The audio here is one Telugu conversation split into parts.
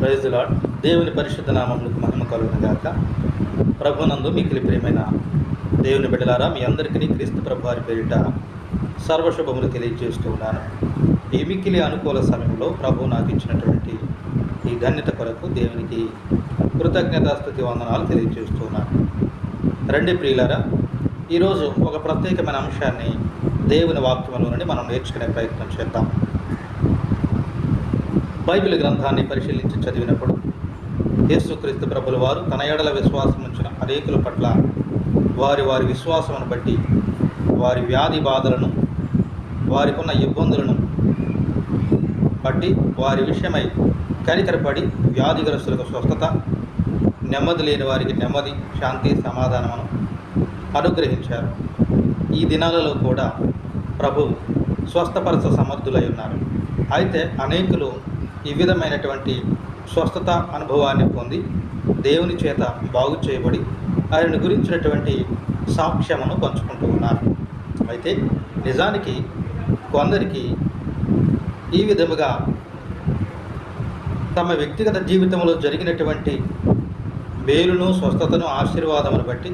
ప్రైజ్ లాడ్ దేవుని పరిశుద్ధ నామములకు మహిమ కలుగును గాక. ప్రభునందు మికిలి ప్రియమైన దేవుని బిడ్డలారా మీ అందరికీ క్రీస్తు ప్రభు వారి పేరిట సర్వశుభములు తెలియజేస్తూ ఉన్నాను. ఈ మిక్కిలి అనుకూల సమయంలో ప్రభు నాకు ఇచ్చినటువంటి ఈ ధన్యత కొరకు దేవునికి కృతజ్ఞతాస్థుతి వందనాలు తెలియజేస్తూ ఉన్నాను. రండి ప్రియులారా ఈరోజు ఒక ప్రత్యేకమైన అంశాన్ని దేవుని వాక్యంలో నుండి మనం నేర్చుకునే ప్రయత్నం చేద్దాం. బైబిల్ గ్రంథాన్ని పరిశీలించి చదివినప్పుడు యేసుక్రీస్తు ప్రభుల వారు తన ఎడల విశ్వాసం ఉంచిన అనేకుల పట్ల వారి వారి విశ్వాసమును బట్టి వారి వ్యాధి బాధలను వారికున్న ఇబ్బందులను బట్టి వారి విషయమై కనికరపడి వ్యాధిగ్రస్తులకు స్వస్థత నెమ్మది లేని వారికి నెమ్మది శాంతి సమాధానమును అనుగ్రహించారు. ఈ దినాలలో కూడా ప్రభు స్వస్థపరచ సమర్థులై ఉన్నారు. అయితే అనేకులు ఈ విధమైనటువంటి స్వస్థత అనుభవాన్ని పొంది దేవుని చేత బాగు చేయబడి ఆయన గురించినటువంటి సాక్ష్యమును పంచుకుంటూ ఉన్నారు. అయితే నిజానికి కొందరికి ఈ విధముగా తమ వ్యక్తిగత జీవితంలో జరిగినటువంటి మేలును స్వస్థతను ఆశీర్వాదమును బట్టి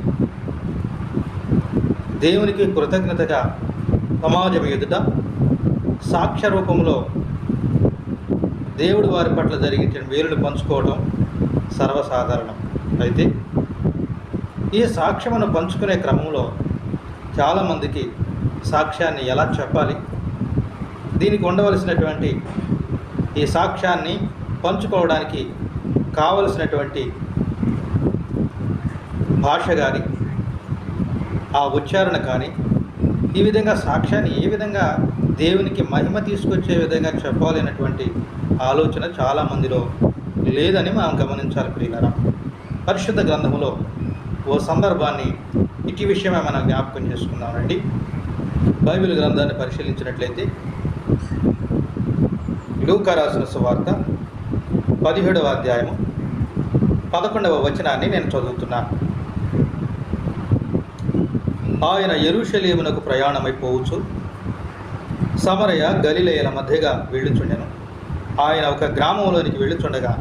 దేవునికి కృతజ్ఞతగా సమాజం ఎదుట సాక్ష్య రూపంలో దేవుడు వారి పట్ల జరిగించిన మేలును పంచుకోవడం సర్వసాధారణం. అయితే ఈ సాక్ష్యమును పంచుకునే క్రమంలో చాలామందికి సాక్ష్యాన్ని ఎలా చెప్పాలి? దీనికి ఉండవలసినటువంటి ఈ సాక్ష్యాన్ని పంచుకోవడానికి కావలసినటువంటి భాష కానీ ఆ ఉచ్చారణ కానీ ఈ విధంగా సాక్ష్యాన్ని ఏ విధంగా దేవునికి మహిమ తీసుకొచ్చే విధంగా చెప్పాలనేటువంటి ఆలోచన చాలామందిలో లేదని మనం గమనించాలి ప్రియులరా. పరిశుద్ధ గ్రంథంలో ఓ సందర్భాన్ని ఇటు విషయమే మనం జ్ఞాపకం చేసుకుందామండి. బైబిల్ గ్రంథాన్ని పరిశీలించినట్లయితే లూకా రాసిన సువార్త పదిహేడవ అధ్యాయము పదకొండవ వచనాన్ని నేను చదువుతున్నాను ఆయన ఎరుషలేమునకు ప్రయాణమైపోవచ్చు. సమరయ గలిలయల మధ్యగా వెళ్ళుచుండెను. ఆయన ఒక గ్రామంలోనికి వెళ్ళుచుండగా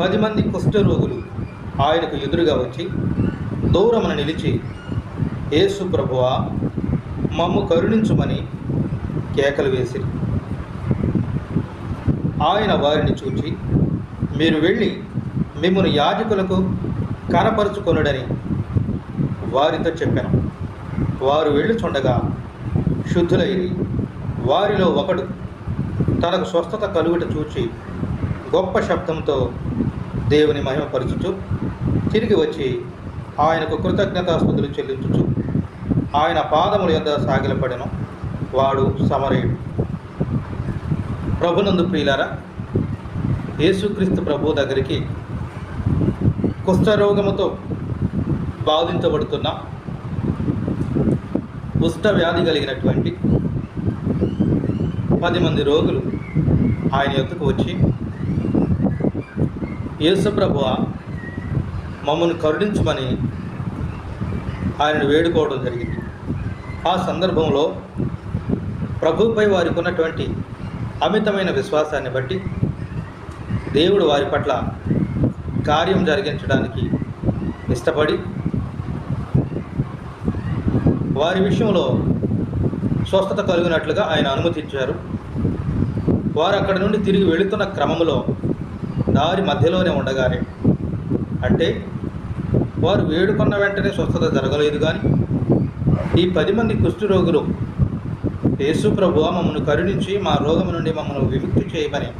పది మంది కుష్ఠరోగులు ఆయనకు ఎదురుగా వచ్చి దూరమున నిలిచి యేసు ప్రభువా మమ్ము కరుణించుమని కేకలు వేసిరి. ఆయన వారిని చూచి మీరు వెళ్ళి మిమ్మల్ని యాజకులకు కనపరుచుకొనుడని వారితో చెప్పాను. వారు వెళ్ళుచుండగా శుద్ధులైరి వారిలో ఒకడు తనకు స్వస్థత కలుగుట చూచి గొప్ప శబ్దంతో దేవుని మహిమపరచుచు తిరిగి వచ్చి ఆయనకు కృతజ్ఞతాస్థుతులు చెల్లించుచు ఆయన పాదముల యొద్ద సాగిలపడెను. వాడు సమరయుడు. ప్రభునందు ప్రియులారా యేసుక్రీస్తు ప్రభు దగ్గరికి కుష్ఠరోగముతో బాధించబడుతున్న కుష్ఠ వ్యాధి కలిగినటువంటి పది మంది రోగులు ఆయన యొక్కకు వచ్చి యేసుప్రభువ మమ్మల్ని కరుణించమని ఆయనను వేడుకోవడం జరిగింది. ఆ సందర్భంలో ప్రభుపై వారికి ఉన్నటువంటి అమితమైన విశ్వాసాన్ని బట్టి దేవుడు వారి పట్ల కార్యం జరిగించడానికి ఇష్టపడి వారి విషయంలో స్వస్థత కలిగినట్లుగా ఆయన అనుమతించారు. వారు అక్కడి నుండి తిరిగి వెళుతున్న క్రమంలో దారి మధ్యలోనే ఉండగానే అంటే వారు వేడుకున్న వెంటనే స్వస్థత జరగలేదు కానీ ఈ పది మంది కుష్ఠరోగులు యేసు ప్రభు మమ్మను కరుణించి మా రోగము నుండి మమ్మల్ని విముక్తి చేయమని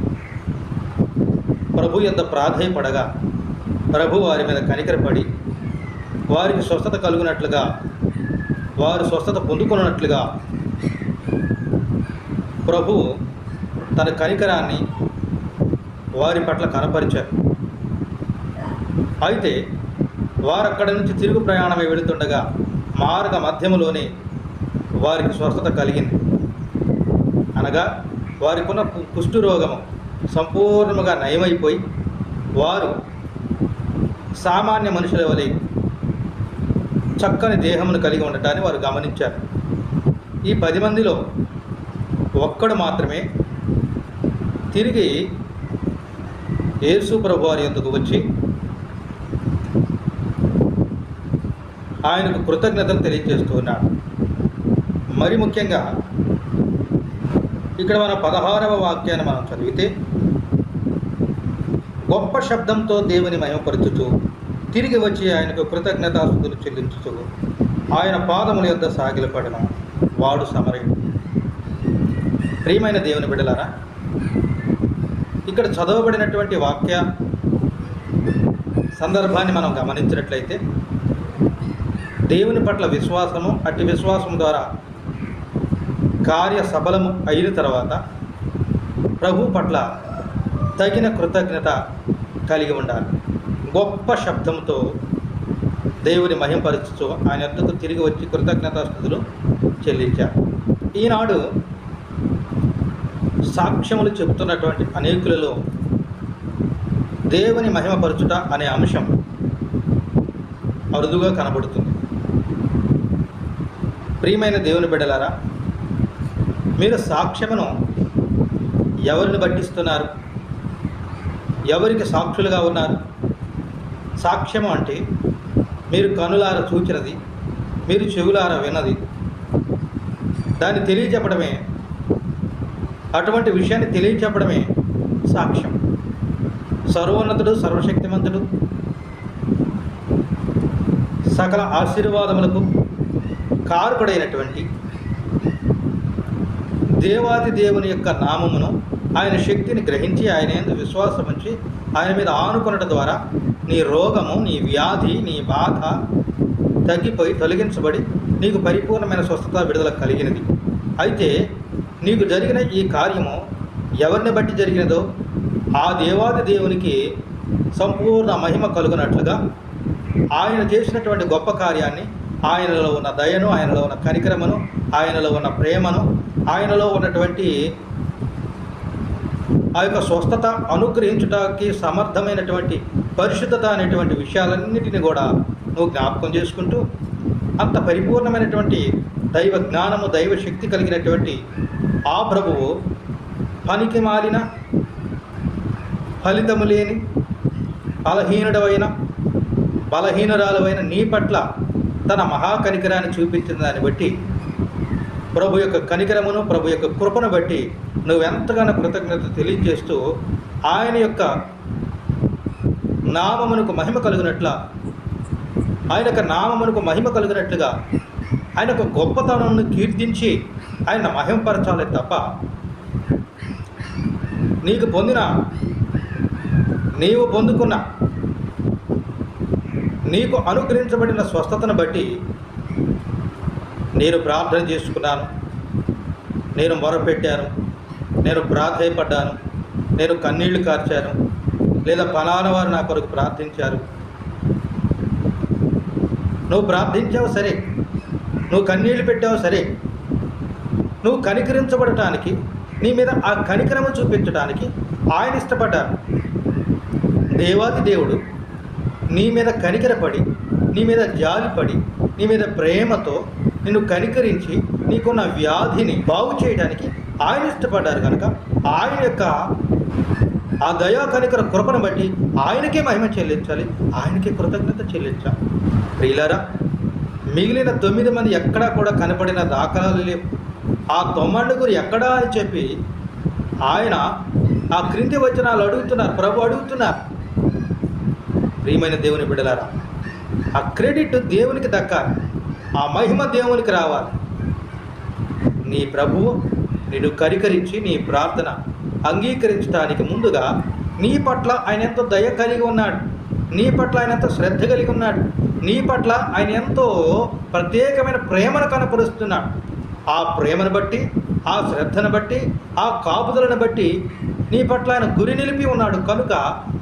ప్రభు ఎంత ప్రాధాయపడగా ప్రభు వారి మీద కనికరపడి వారికి స్వస్థత కలుగునట్లుగా వారు స్వస్థత పొందుకున్నట్లుగా ప్రభు తన కనికరాన్ని వారి పట్ల కనపరిచారు. అయితే వారు అక్కడి నుంచి తిరుగు ప్రయాణమై వెళుతుండగా మార్గ మధ్యములోనే వారికి స్వస్థత కలిగింది. అనగా వారికి ఉన్న కుష్ఠు రోగము సంపూర్ణముగా నయమైపోయి వారు సామాన్య మనుషుల వలె చక్కని దేహమును కలిగి ఉండటాన్ని వారు గమనించారు. ఈ పది మందిలో ఒక్కడు మాత్రమే తిరిగి యేసు ప్రభు వారి ఎందుకు వచ్చి ఆయనకు కృతజ్ఞతలు తెలియజేస్తూ ఉన్నాడు. మరి ముఖ్యంగా ఇక్కడ మన పదహారవ వాక్యాన్ని మనం చదివితే గొప్ప శబ్దంతో దేవుని మయమపరుచుతూ తిరిగి వచ్చి ఆయనకు కృతజ్ఞతాస్తుతులు చెల్లించుతూ ఆయన పాదముల యొద్ద సాగిలపడిన వాడు సమరయుడు. ప్రియమైన దేవుని బిడ్డలారా ఇక్కడ చదవబడినటువంటి వాక్య సందర్భాన్ని మనం గమనించినట్లయితే దేవుని పట్ల విశ్వాసము అట్టి విశ్వాసం ద్వారా కార్య సఫలము అయిన తర్వాత ప్రభు పట్ల తగిన కృతజ్ఞత కలిగి ఉండాలి. గొప్ప శబ్దంతో దేవుని మహింపరచుతూ ఆయన వద్దకు తిరిగి వచ్చి కృతజ్ఞతాస్థుతులు చెల్లించారు ఈనాడు సాక్ష్యములు చెప్తున్నటువంటి అనేకులలో దేవుని మహిమపరచుట అనే అంశం అరుదుగా కనబడుతుంది. ప్రియమైన దేవుని బిడ్డలారా మీరు సాక్ష్యమును ఎవరిని పట్టిస్తున్నారు ఎవరికి సాక్షులుగా ఉన్నారు? సాక్ష్యము అంటే మీరు కనులార చూచినది మీరు చెవులార విన్నది. దాన్ని తెలియజెప్పడమే అటువంటి విషయాన్ని తెలియచెప్పడమే సాక్ష్యం. సర్వోన్నతుడు సర్వశక్తిమంతుడు సకల ఆశీర్వాదములకు కారుపడైనటువంటి దేవాది దేవుని యొక్క నామమును ఆయన శక్తిని గ్రహించి ఆయన ఎందు విశ్వాసం ఉంచి ఆయన మీద ఆనుకునడం ద్వారా నీ రోగము నీ వ్యాధి నీ బాధ తగ్గిపోయి తొలగించబడి నీకు పరిపూర్ణమైన స్వస్థత విడుదల కలిగినది. అయితే నీకు జరిగిన ఈ కార్యము ఎవరిని బట్టి జరిగినదో ఆ దేవాది దేవునికి సంపూర్ణ మహిమ కలుగునట్లుగా ఆయన చేసినటువంటి గొప్ప కార్యాన్ని ఆయనలో ఉన్న దయను ఆయనలో ఉన్న కనికరమును ఆయనలో ఉన్న ప్రేమను ఆయనలో ఉన్నటువంటి ఆ యొక్క స్వస్థత అనుగ్రహించడానికి సమర్థమైనటువంటి పరిశుద్ధత అనేటువంటి విషయాలన్నిటిని కూడా నువ్వు జ్ఞాపకం చేసుకుంటూ అంత పరిపూర్ణమైనటువంటి దైవ జ్ఞానము దైవ శక్తి కలిగినటువంటి ఆ ప్రభువు పనికి మాలిన ఫలితము లేని బలహీనుడవైన బలహీనురాలువైన నీ పట్ల తన మహాకనికరాన్ని చూపించిన దాన్ని బట్టి ప్రభు యొక్క కనికరమును ప్రభు యొక్క కృపను బట్టి నువ్వెంతగానో కృతజ్ఞత తెలియజేస్తూ ఆయన యొక్క నామమునకు మహిమ కలిగినట్ల ఆయన యొక్క నామమునకు మహిమ కలిగినట్లుగా ఆయన యొక్క గొప్పతనాన్ని కీర్తించి ఆయన మహింపరచాలి తప్ప నీకు పొందిన నీవు పొందుకున్న నీకు అనుగ్రహించబడిన స్వస్థతను బట్టి నేను ప్రార్థన చేసుకున్నాను. నేను మొరపెట్టాను. నేను ప్రాధాయపడ్డాను. నేను కన్నీళ్ళు కార్చాను. లేదా ఫలానా వారు నా కొరకు ప్రార్థించారు. నువ్వు ప్రార్థించావు సరే. నువ్వు కన్నీళ్ళు పెట్టావు సరే. నువ్వు కనికరించబడటానికి నీ మీద ఆ కనికరము చూపించడానికి ఆయన ఇష్టపడ్డారు. దేవాది దేవుడు నీ మీద కనికరపడి నీ మీద జాలిపడి నీ మీద ప్రేమతో నిన్ను కనికరించి నీకున్న వ్యాధిని బాగు చేయడానికి ఆయన ఇష్టపడ్డారు కనుక ఆయన యొక్క ఆ దయా కనికర కృపను బట్టి ఆయనకే మహిమ చెల్లించాలి ఆయనకే కృతజ్ఞత చెల్లించాలి. ప్రియులారా మిగిలిన తొమ్మిది మంది ఎక్కడా కూడా కనపడిన దాఖలాలు లేవు. ఆ తొమ్మండుగురు ఎక్కడా అని చెప్పి ఆయన ఆ క్రింది వచనాలు అడుగుతున్నారు. ప్రభు అడుగుతున్నారు. ప్రియమైన దేవుని బిడ్డలారా ఆ క్రెడిట్ దేవునికి దక్కాలి ఆ మహిమ దేవునికి రావాలి. నీ ప్రభువు నిన్ను కరికరించి నీ ప్రార్థన అంగీకరించడానికి ముందుగా నీ పట్ల ఆయన ఎంతో దయ కలిగి ఉన్నాడు. నీ పట్ల ఆయన ఎంతో శ్రద్ధ కలిగి ఉన్నాడు. నీ పట్ల ఆయన ఎంతో ప్రత్యేకమైన ప్రేమను కనపరుస్తున్నాడు. ఆ ప్రేమను బట్టి ఆ శ్రద్ధను బట్టి ఆ కాపుదలను బట్టి నీ పట్ల ఆయన గురి నిలిపి ఉన్నాడు. కనుక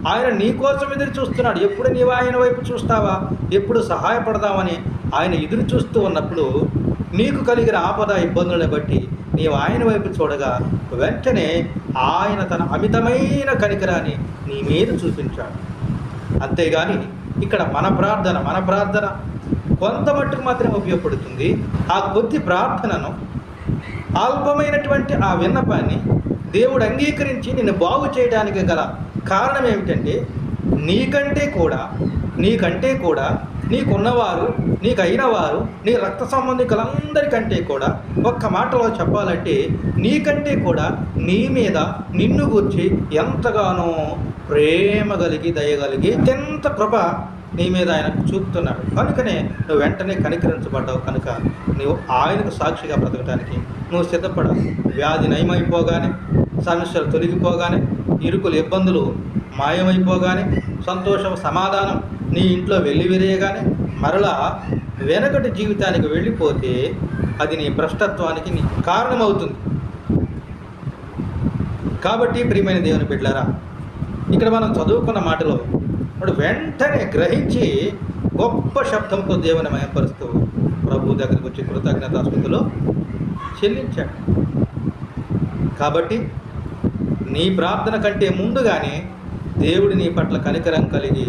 ఆయన నీ కోసం ఎదురు చూస్తున్నాడు. ఎప్పుడు నీవు ఆయన వైపు చూస్తావా? ఎప్పుడు సహాయపడదామని ఆయన ఎదురు చూస్తూ ఉన్నప్పుడు నీకు కలిగిన ఆపద ఇబ్బందులను బట్టి నీవు ఆయన వైపు చూడగా వెంటనే ఆయన తన అమితమైన కనికరాన్ని నీ మీద చూపించాడు. అంతేగాని ఇక్కడ మన ప్రార్థన మన ప్రార్థన కొంత మట్టుకు మాత్రమే ఉపయోగపడుతుంది. ఆ కొద్ది ప్రార్థనను అల్పమైనటువంటి ఆ విన్నపాన్ని దేవుడు అంగీకరించి నిన్ను బాగు చేయడానికి గల కారణం ఏమిటంటే నీకంటే కూడా నీకంటే కూడా నీకున్నవారు నీకు అయినవారు నీ రక్త సంబంధికులందరికంటే కూడా ఒక్క మాటలో చెప్పాలంటే నీకంటే కూడా నీ మీద నిన్ను గురించి ఎంతగానో ప్రేమ కలిగి దయగలిగి అత్యంత కృప నీ మీద ఆయన చూపుతున్నాడు. కనుకనే నువ్వు వెంటనే కనికరించబడ్డావు కనుక నువ్వు ఆయనకు సాక్షిగా బ్రతకడానికి నువ్వు సిద్ధపడవు వ్యాధి నయమైపోగానే సమస్యలు తొలగిపోగానే ఇరుకులు ఇబ్బందులు మాయమైపోగానే సంతోషం సమాధానం నీ ఇంట్లో వెల్లివిరేయగానే మరలా వెనకటి జీవితానికి వెళ్ళిపోతే అది నీ భ్రష్టత్వానికి నీ కారణమవుతుంది. కాబట్టి ప్రియమైన దేవుని బిడ్డారా ఇక్కడ మనం చదువుకున్న మాటలో వాడు వెంటనే గ్రహించి గొప్ప శబ్దంతో దేవుని మయపరుస్తూ ప్రభు దగ్గరికి వచ్చి కృతజ్ఞతాస్థుతిలో చెల్లించాడు. కాబట్టి నీ ప్రార్థన కంటే ముందుగానే దేవుడి నీ పట్ల కనికరం కలిగి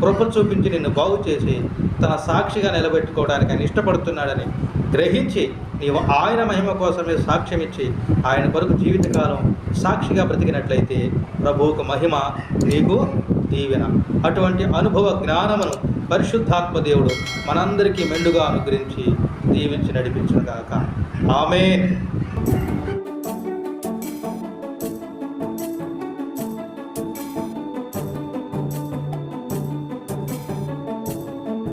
కృప చూపించి నిన్ను బాగు చేసి తన సాక్షిగా నిలబెట్టుకోవడానికి ఆయన ఇష్టపడుతున్నాడని గ్రహించి నీవు ఆయన మహిమ కోసమే సాక్ష్యం ఇచ్చి ఆయన కొరకు జీవితకాలం సాక్షిగా బ్రతికినట్లయితే ప్రభువుకు మహిమ నీకు దీవెన. అటువంటి అనుభవ జ్ఞానమును పరిశుద్ధాత్మ దేవుడు మనందరికీ మెండుగా అనుగ్రహించి దీవించి నడిపించుగాక ఆమె